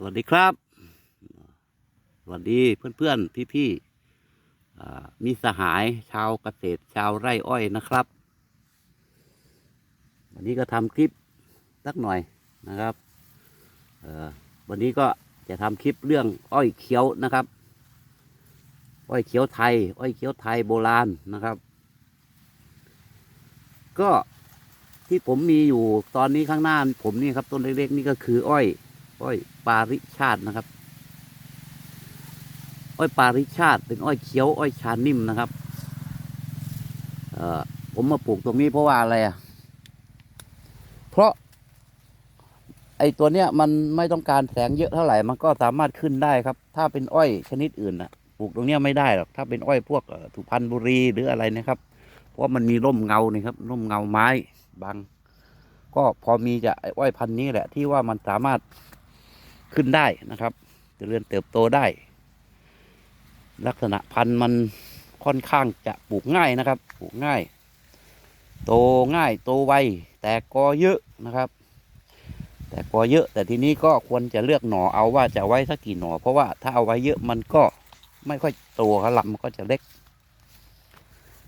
สวัสดีครับสวัสดีเพื่อนๆพี่ๆอ่มีสหายชาวเกษตรชาวไร่อ้อยนะครับ วันนี้ก็ทำคลิปสักหน่อยนะครับวันนี้ก็จะทำคลิปเรื่องอ้อยเขียวนะครับ อ้อยเขียวไทย อ้อยเขียวไทยโบราณนะครับ ก็ที่ผมมีอยู่ตอนนี้ข้างหน้าผมนี่ครับต้นเล็กๆนี่ก็คืออ้อย อ้อยปาริชาตินะครับ อ้อยปาริชาติ เป็นอ้อยเขียว อ้อยชานิ่มนะครับเอ่อผมมาปลูกตรงนี้เพราะว่าอะไรอะ เพราะ ไอ้ตัวเนี้ยมันไม่ต้องการแสงเยอะเท่าไหร่ มันก็สามารถขึ้นได้ครับ ถ้าเป็นอ้อยชนิดอื่นนะปลูกตรงเนี้ยไม่ได้หรอก ถ้าเป็นอ้อยพวกเอ่อสุพรรณบุรีหรืออะไรนะครับ เพราะมันมีร่มเงานี่ครับ ร่มเงาไม้บังก็พอมีจะไอ้อ้อยพันธุ์นี้แหละ ที่ว่ามันสามารถ ขึ้นได้นะครับจเจริญเติบโตได้ ลักษณะพันธุ์มันค่อนข้างจะปลูกง่ายนะครับปลูกง่าย โตง่ายโตไวแต่กอเยอะนะครับ แต่กอเยอะ แต่ทีนี้ก็ควรจะเลือกหน่อเอาว่าจะไว้สักกี่หน่อ เพราะว่าถ้าเอาไว้เยอะมันก็ไม่ค่อยโตครับลำมันก็จะเล็ก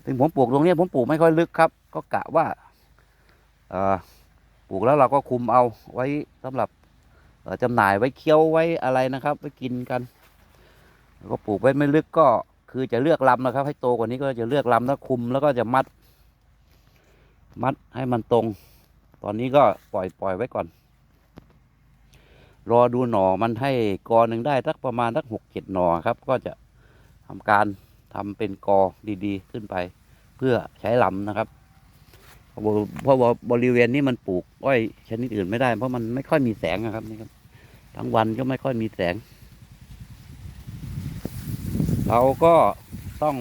ถึงผมปลูกตรงนี้ผมปลูกไม่ค่อยลึกครับ ก็กะว่าปลูกแล้วเราก็คุมเอาไว้สำหรับ จำหน่ายไว้เคี้ยวไว้อะไรนะครับ ไว้กินกันแล้วก็ปลูกไว้ไม่ลึกก็คือจะเลือกลำนะครับ ให้โตกว่านี้ก็จะเลือกลำแล้วคุมแล้วก็จะมัด มัดให้มันตรง ตอนนี้ก็ปล่อยปล่อยไว้ก่อน รอดูหน่อมันให้กอหนึ่งได้สักประมาณสักหกเจ็ดหน่อครับ ก็จะทำการทำเป็นกอดีๆ ขึ้นไป เพื่อใช้ลำนะครับ เพราะว่าบริเวณนี้มันปลูกอ้อยชนิดอื่นไม่ได้ เพราะมันไม่ค่อยมีแสงนะครับนี่ครับทั้งวันก็ไม่ค่อยมีแสง เราก็ต้อง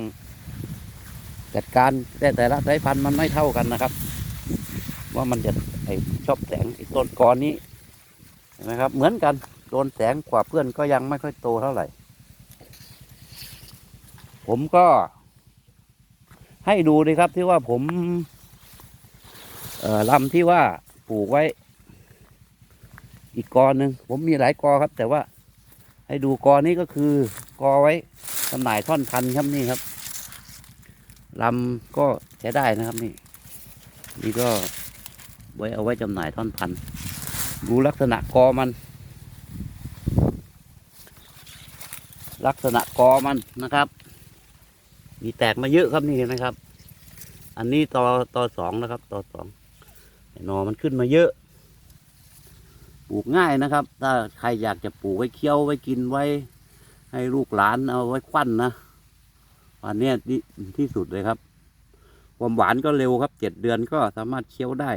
จัดการแต่แต่ละสายพันธุ์มันไม่เท่ากันนะครับ ว่ามันจะไอชอบแสงไอต้นกอนนี้เห็นไหมครับ เหมือนกันโดนแสงกว่าเพื่อนก็ยังไม่ค่อยโตเท่าไหร่ ผมก็ให้ดูเลยครับที่ว่าผม ลำที่ว่าปลูกไว้ อีกกอหนึ่งผมมีหลายกอครับ แต่ว่าให้ดูกอนี้ก็คือกอไว้จำหน่ายท่อนพันธุ์ครับนี่ครับลำก็ใช้ได้นะครับนี่ นี่ก็ไว้เอาไว้จำหน่ายท่อนพันธุ์ดูลักษณะกอมัน ลักษณะกอมันนะครับ มีแตกมาเยอะครับนี่เห็นไหมครับ อันนี้ต่อต่อสองนะครับ ต่อสอง หนอมันขึ้นมาเยอะ ปลูกง่ายนะครับ ถ้าใครอยากจะปลูกไว้เคี้ยวไว้กินไว้ ให้ลูกหลานเอาไว้ควันนะวันนี้ที่ที่สุดเลยครับ ความหวานก็เร็วครับเจ็ดเดือนก็สามารถเคี้ยวได้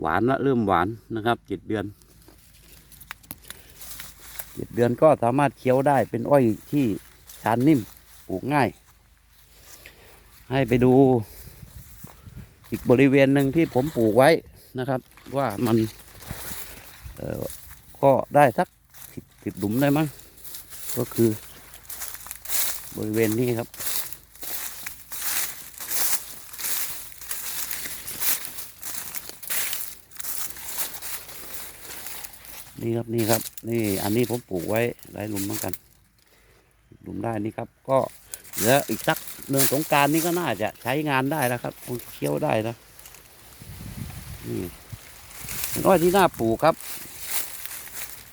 หวานละเริ่มหวานนะครับเจ็ดเดือนเจ็ดเดือนก็สามารถเคี้ยวได้เป็นอ้อยที่ชานนิ่มปลูกง่าย ให้ไปดู อีกบริเวณหนึ่งที่ผมปลูกไว้นะครับ ว่ามันก็ได้สักสิบสิบหลุมได้มั้งก็คือบริเวณนี้ครับ นี่ครับนี่ครับ นี่อันนี้ผมปลูกไว้หลายหลุมเหมือนกัน หลุมได้นี่ครับ ก็เหลืออีกสัก เดือนสงการนี้ก็น่าจะใช้งานได้แล้วครับคงเคี้ยวได้นะนี่เป็นอ้อยที่น่าปลูกครับ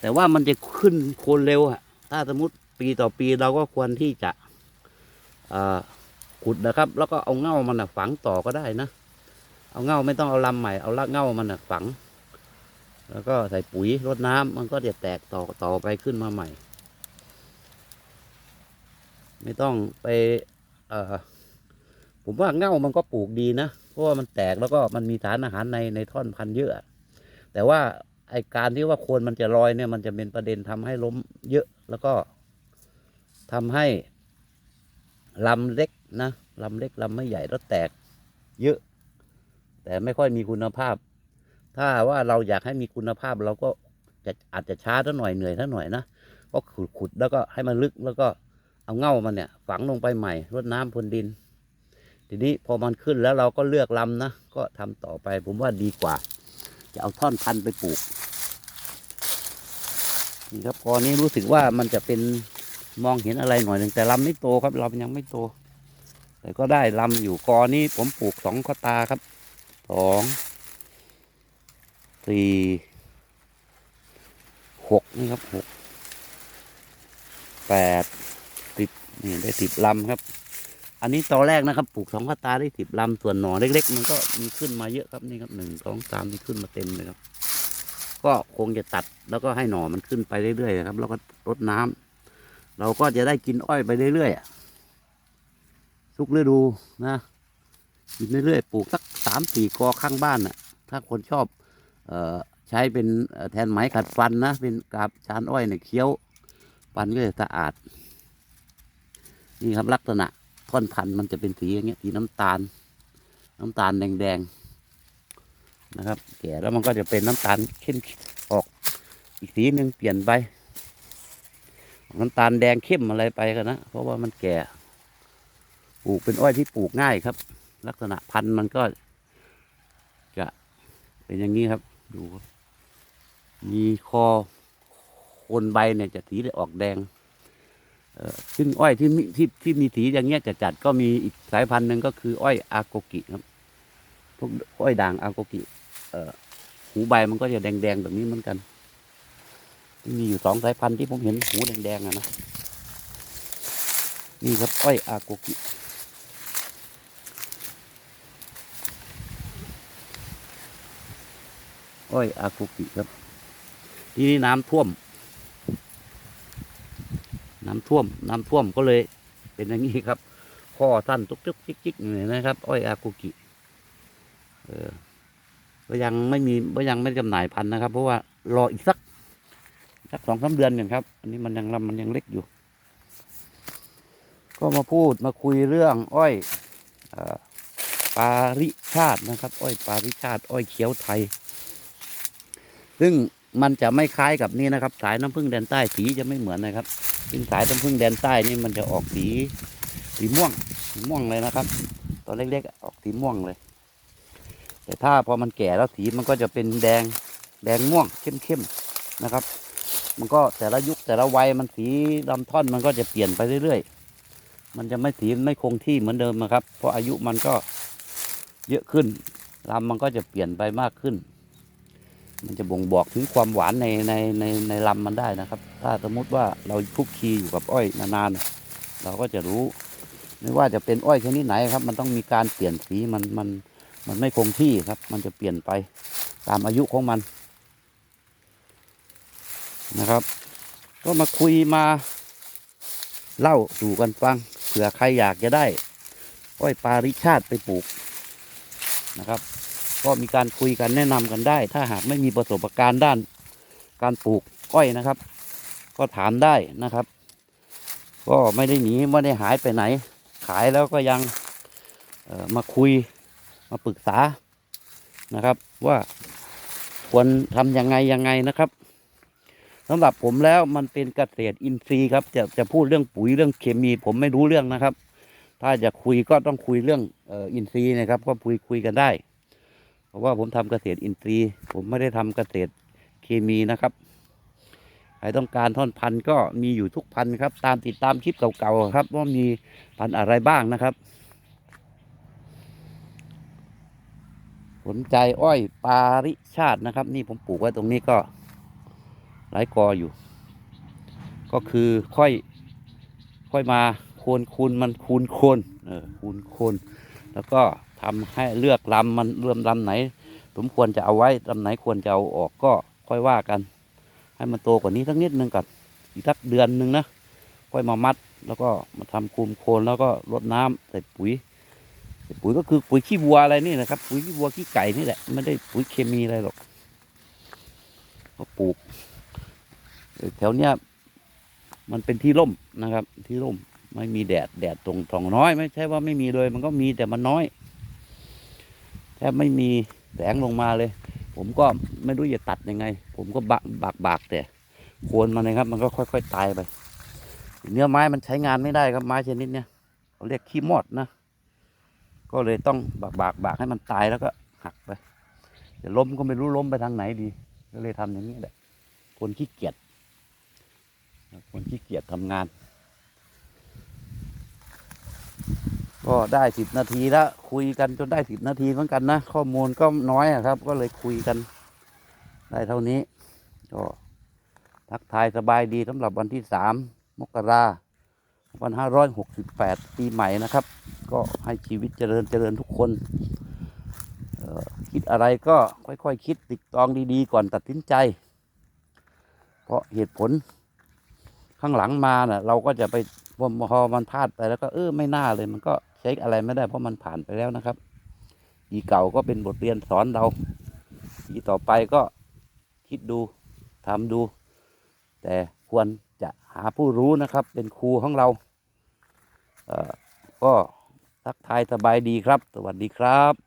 แต่ว่ามันจะขึ้นโคนเร็วอะถ้าสมมติปีต่อปีเราก็ควรที่จะขุดนะครับ แล้วก็เอาเง่ามันฝังต่อก็ได้นะ เอาเง่าไม่ต้องเอาลำใหม่เอาละเง่ามันฝัง แล้วก็ใส่ปุ๋ยรดน้ำมันก็จะแตกต่อต่อไปขึ้นมาใหม่ ไม่ต้องไป เออผมว่าเง่ามันก็ปลูกดีนะเพราะว่ามันแตกแล้วก็มันมีสารอาหารในในท่อนพันธุ์เยอะ แต่ว่าไอการที่ว่าโคนมันจะลอยเนี่ย มันจะเป็นประเด็นทำให้ล้มเยอะแล้วก็ทำให้ลำเล็กนะลำเล็กลำไม่ใหญ่แล้วแตกเยอะ แต่ไม่ค่อยมีคุณภาพ ถ้าว่าเราอยากให้มีคุณภาพเราก็จะอาจจะช้าท่าหน่อยเหนื่อยท่าหน่อยนะก็ขุดขุดแล้วก็ให้มันลึกแล้วก็ เอาเง่ามันเนี่ย ฝังลงไปใหม่รดน้ำพรวนดิน ทีนี้พอมันขึ้นแล้วเราก็เลือกลำนะ ก็ทำต่อไปผมว่าดีกว่า จะเอาท่อนพันไปปลูกนี่ครับกอนี้รู้สึกว่ามันจะเป็นมองเห็นอะไรหน่อยหนึ่งแต่ลำไม่โตครับลำยังไม่โต แต่ก็ได้ลำอยู่กอนี้ผมปลูกสองข้อตาครับสองสี่หกนี่ครับหกแปด นี่ได้สิบลำครับ อันนี้ตอนแรกนะครับ ปลูกสองข้อตาได้สิบลำส่วนหน่อเล็ก ๆ มันก็มีขึ้นมาเยอะครับนี่ครับหนึ่งสองสามนี่ขึ้นมาเต็มเลยครับ ก็คงจะตัดแล้วก็ให้หน่อมันขึ้นไปเรื่อยๆนะครับ แล้วก็รดน้ำเราก็จะได้กินอ้อยไปเรื่อยๆอะทุกฤดูนะกินเรื่อยๆปลูกสักสามสี่กอข้างบ้านน่ะ ถ้าคนชอบเอ่อใช้เป็นแทนไหมขัดฟันนะ เป็นกาบชานอ้อยเนี่ยเคี้ยวฟันก็จะสะอาด นี่ครับลักษณะท่อนพันธุ์มันจะเป็นสีอย่างเงี้ยสีน้ำตาล น้ำตาลแดงๆนะครับ แก่แล้วมันก็จะเป็นน้ำตาลเข้มออกอีกสีหนึ่งเปลี่ยนไปน้ำตาลแดงเข้มอะไรไปกันนะเพราะว่ามันแก่ปลูกเป็นอ้อยที่ปลูกง่ายครับ ลักษณะพันธุ์มันก็ จะเป็นอย่างนี้ครับ ดูครับมีคอโคนใบเนี่ยจะสีออกแดง ซึ่งอ้อยที่มีที่ที่มีสีอย่างเงี้ยจะจัดก็มีอีกสายพันธุ์หนึ่งก็คืออ้อยอาโกกิครับ พวกอ้อยด่างอาโกกิ เอ่อหูใบมันก็จะแดงๆแบบนี้เหมือนกัน มีอยู่สองสายพันธุ์ที่ผมเห็นหูแดงๆอะนะนี่ครับอ้อยอาโกกิอ้อยอาโกกิครับ ที่นี่น้ำท่วม น้ำท่วม น้ำท่วมก็เลย เป็นอย่างนี้ครับ ข้อสั้นตุกตุกจิกจิกนี่นะครับ อ้อยอากุกิเออก็ยังไม่มีก็ยังไม่จำหน่ายพันธุ์นะครับ เพราะว่ารออีกสักสักสองสามเดือนกันครับ อันนี้มันยังลำมันยังเล็กอยู่ ก็มาพูดมาคุยเรื่อง อ้อยอปาริชาตินะครับ อ้อยปาริชาติ อ้อยเขียวไทย ซึ่ง มันจะไม่คล้ายกับนี่นะครับ สายน้ำผึ้งแดนใต้สีจะไม่เหมือนนะครับซึ่งสายน้ำผึ้งแดนใต้นี่มันจะออกสีสีม่วงสีม่วงเลยนะครับตอนเล็กๆอออกสีม่วงเลย แต่ถ้าพอมันแก่แล้วสีมันก็จะเป็นแดงแดงม่วงเข้มๆนะครับ มันก็แต่ละยุคแต่ละวัยมันสีลำท่อนมันก็จะเปลี่ยนไปเรื่อยๆ มันจะไม่สีไม่คงที่เหมือนเดิมนะครับ เพราะอายุมันก็เยอะขึ้นลำมันก็จะเปลี่ยนไปมากขึ้น มันจะบ่งบอกถึงความหวานในในในในลำมันได้นะครับ ถ้าสมมุติว่าเราคุกคีอยู่กับอ้อยนานๆเราก็จะรู้ ไม่ว่าจะเป็นอ้อยชนิดไหนครับ มันต้องมีการเปลี่ยนสีมันมันมันไม่คงที่ครับ มันจะเปลี่ยนไปตามอายุของมันนะครับ ก็มาคุยมาเล่าสู่กันฟังเผื่อใครอยากจะได้ อ้อยปาริชาติไปปลูกนะครับ ก็มีการคุยกันแนะนำกันได้ ถ้าหากไม่มีประสบการณ์ด้านการปลูกอ้อยนะครับ ก็ถามได้นะครับ ก็ไม่ได้หนีไม่ได้หายไปไหน ขายแล้วก็ยังมาคุยมาปรึกษานะครับว่าควรทำยังไงยังไงนะครับสำหรับผมแล้วมันเป็นเกษตรอินทรีย์ครับ จะจะพูดเรื่องปุ๋ยเรื่องเคมี ผมไม่รู้เรื่องนะครับ ถ้าจะคุยก็ต้องคุยเรื่องอ,อ,อินทรีย์นะครับ ก็คุยคุยกันได้ ราะว่าผมทำเกษตรอินทรีย์ ผมไม่ได้ทำเกษตรเคมีนะครับใครต้องการท่อนพันธุ์ก็มีอยู่ทุกพันธุ์ครับ ตามติดตามคลิปเก่าๆครับ ว่ามีพันธุ์อะไรบ้างนะครับ สนใจอ้อยปาริชาตินะครับ นี่ผมปลูกไว้ตรงนี้ก็หลายกออยู่ ก็คือค่อยค่อยมาโคนคูณมันคูณโคนเออคูณโคนแล้วก็ ทำให้เลือกลำมันเริ่มลำไหน ผมควรจะเอาไว้ลำไหนควรจะเอาออกก็ค่อยว่ากัน ให้มันโตกว่านี้สักนิดนึงก่อนอีกสักเดือนหนึ่งนะค่อยมามัดแล้วก็มาทำคุมโคนแล้วก็รดน้ำใส่ปุ๋ยใส่ปุ๋ยก็คือปุ๋ยขี้วัวอะไรนี่นะครับ ปุ๋ยขี้วัวขี้ไก่นี่แหละไม่ได้ปุ๋ยเคมีอะไรหรอกก็ปลูกแถวเนี้ยมันเป็นที่ร่มนะครับ ที่ร่มไม่มีแดดแดดตรงตรงน้อย ไม่ใช่ว่าไม่มีเลย มันก็มีแต่มันน้อย แทบไม่มีแสงลงมาเลย ผมก็ไม่รู้จะตัดยังไง ผมก็บากบากบากแต่โคนมันนะครับ มันก็ค่อย ๆ ตายไป เนื้อไม้มันใช้งานไม่ได้ครับไม้ชนิดเนี้ยเขาเรียกขี้มอดนะ ก็เลยต้องบากบากบากให้มันตายแล้วก็หักไปเดี๋ยวล้มก็ไม่รู้ล้มไปทางไหนดี ก็เลยทำอย่างนี้แหละคนขี้เกียจคนขี้เกียจทำงาน ก็ได้สิบนาทีแล้วคุยกันจนได้สิบนาทีเหมือนกันนะ ข้อมูลก็น้อยครับ ก็เลยคุยกัน ได้เท่านี้ ก็ทักทายสบายดีสำหรับวันที่สามมกราวันห้าร้อยหกสิบแปดปีใหม่นะครับ ก็ให้ชีวิตเจริญเจริญทุกคนออคิดอะไรก็ค่อยๆคคิดติดตองดีๆ ก่อนตัดสินใจ เพราะเหตุผลข้างหลังมาเน่ะเราก็จะไป พอพอมันพลาดไปแล้วก็เออไม่น่าเลย มันก็เช็คอะไรไม่ได้เพราะมันผ่านไปแล้วนะครับปีเก่าก็เป็นบทเรียนสอนเราปีต่อไปก็คิดดูทำดู แต่ควรจะหาผู้รู้นะครับ เป็นครูของเราเอ่อก็ทักทายสบายดีครับ สวัสดีครับ